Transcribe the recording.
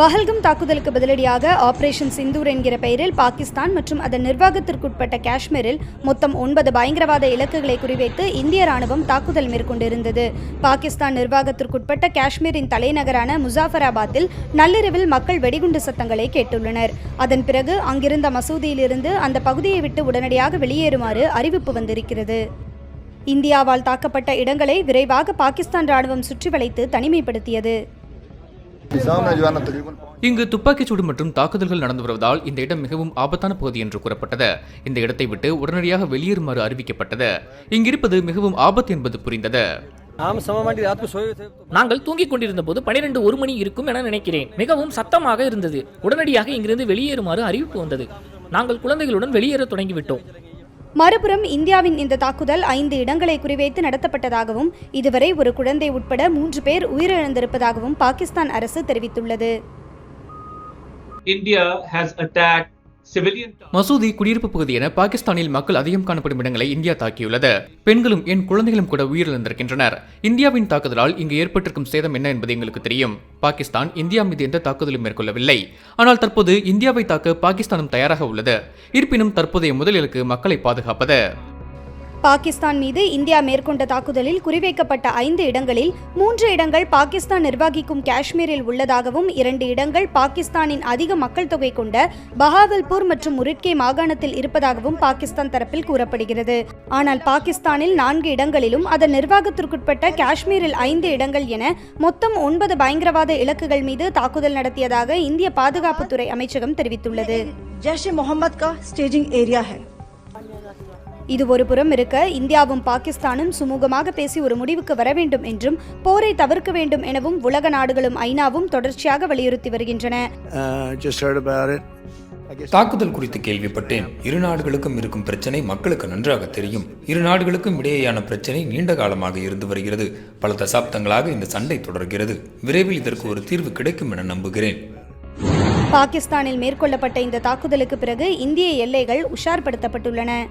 பஹல்கம் தாக்குதலுக்கு பதிலடியாக ஆபரேஷன் சிந்தூர் என்கிற பெயரில் பாகிஸ்தான் மற்றும் அதன் நிர்வாகத்திற்குட்பட்ட காஷ்மீரில் மொத்தம் ஒன்பது பயங்கரவாத இலக்குகளை குறிவைத்து இந்திய ராணுவம் தாக்குதல் மேற்கொண்டிருந்தது. பாகிஸ்தான் நிர்வாகத்திற்குட்பட்ட காஷ்மீரின் தலைநகரான முசாஃபராபாத்தில் நள்ளிரவில் மக்கள் வெடிகுண்டு சத்தங்களை கேட்டுள்ளனர். அதன் பிறகு அங்கிருந்த மசூதியிலிருந்து அந்த பகுதியை விட்டு உடனடியாக வெளியேறுமாறு அறிவிப்பு வந்திருக்கிறது. இந்தியாவால் தாக்கப்பட்ட இடங்களை விரைவாக பாகிஸ்தான் ராணுவம் சுற்றி வளைத்து தனிமைப்படுத்தியது. இங்கு துப்பாக்கிச் சூடு மற்றும் தாக்குதல்கள் நடந்து வருவதால் இந்த இடம் மிகவும் ஆபத்தான பகுதி என்று கூறப்பட்டது. இந்த இடத்தை விட்டு உடனடியாக வெளியேறுமாறு அறிவிக்கப்பட்டது. இங்கிருப்பது மிகவும் ஆபத்து என்பது புரிந்தது. நாங்கள் தூங்கிக் கொண்டிருந்த போது பனிரெண்டு ஒரு மணி இருக்கும் என நினைக்கிறேன். மிகவும் சத்தமாக இருந்தது. உடனடியாக இங்கிருந்து வெளியேறுமாறு அறிவிப்பு வந்தது. நாங்கள் குழந்தைகளுடன் வெளியேற தொடங்கிவிட்டோம். மறுபுறம் இந்தியாவின் இந்த தாக்குதல் ஐந்து இடங்களை குறிவைத்து நடத்தப்பட்டதாகவும் இதுவரை ஒரு குழந்தை உட்பட மூன்று பேர் உயிரிழந்திருப்பதாகவும் பாகிஸ்தான் அரசு தெரிவித்துள்ளது India has attacked. மசூதி குடியிருப்பு பகுதி என பாகிஸ்தானில் மக்கள் அதிகம் காணப்படும் இடங்களை இந்தியா தாக்கியுள்ளது. பெண்களும் என் குழந்தைகளும் கூட உயிரிழந்திருக்கின்றனர். இந்தியாவின் தாக்குதலால் இங்கு ஏற்பட்டிருக்கும் சேதம் என்ன என்பது எங்களுக்கு தெரியும். பாகிஸ்தான் இந்தியா மீது எந்த தாக்குதலும் மேற்கொள்ளவில்லை. ஆனால் தற்போது இந்தியாவை தாக்க பாகிஸ்தானும் தயாராக உள்ளது. இருப்பினும் தற்போதைய முதல் இலக்கு மக்களை பாதுகாப்பது. பாகிஸ்தான் மீது இந்தியா மேற்கொண்ட தாக்குதலில் குறிவைக்கப்பட்ட ஐந்து இடங்களில் மூன்று இடங்கள் பாகிஸ்தான் நிர்வகிக்கும் காஷ்மீரில் உள்ளதாகவும் இரண்டு இடங்கள் பாகிஸ்தானின் அதிக மக்கள் தொகை கொண்ட பஹாவல்பூர் மற்றும் முரிட்கே மாகாணத்தில் இருப்பதாகவும் பாகிஸ்தான் தரப்பில் கூறப்படுகிறது. ஆனால் பாகிஸ்தானில் நான்கு இடங்களிலும் அதன் நிர்வாகத்திற்குட்பட்ட காஷ்மீரில் ஐந்து இடங்கள் என மொத்தம் ஒன்பது பயங்கரவாத இலக்குகள் மீது தாக்குதல் நடத்தியதாக இந்திய பாதுகாப்புத்துறை அமைச்சகம் தெரிவித்துள்ளது. ஜெய்ஷ் முகமது கா ஸ்டேஜிங் ஏரியா ஹை இது ஒரு புறம் இருக்க இந்தியாவும் பாகிஸ்தானும் சுமூகமாக பேசி ஒரு முடிவுக்கு வர வேண்டும் என்றும் போரை தவிர்க்க வேண்டும் எனவும் உலக நாடுகளும் ஐநாவும் தொடர்ச்சியாக வலியுறுத்தி வருகின்றன. Uh, தாக்குதல் குறித்து கேள்விப்பட்டேன். இரு நாடுகளுக்கும் இருக்கும் பிரச்சனை மக்களுக்கு நன்றாக தெரியும். இரு நாடுகளுக்கும் இடையேயான பிரச்சனை நீண்ட காலமாக இருந்து வருகிறது. பல தசாப்தங்களாக இந்த சண்டை தொடர்கிறது. விரைவில் இதற்கு ஒரு தீர்வு கிடைக்கும் என நம்புகிறேன். பாகிஸ்தானில் மேற்கொள்ளப்பட்ட இந்த தாக்குதலுக்கு பிறகு இந்திய எல்லைகள் உஷார்படுத்தப்பட்டுள்ளன.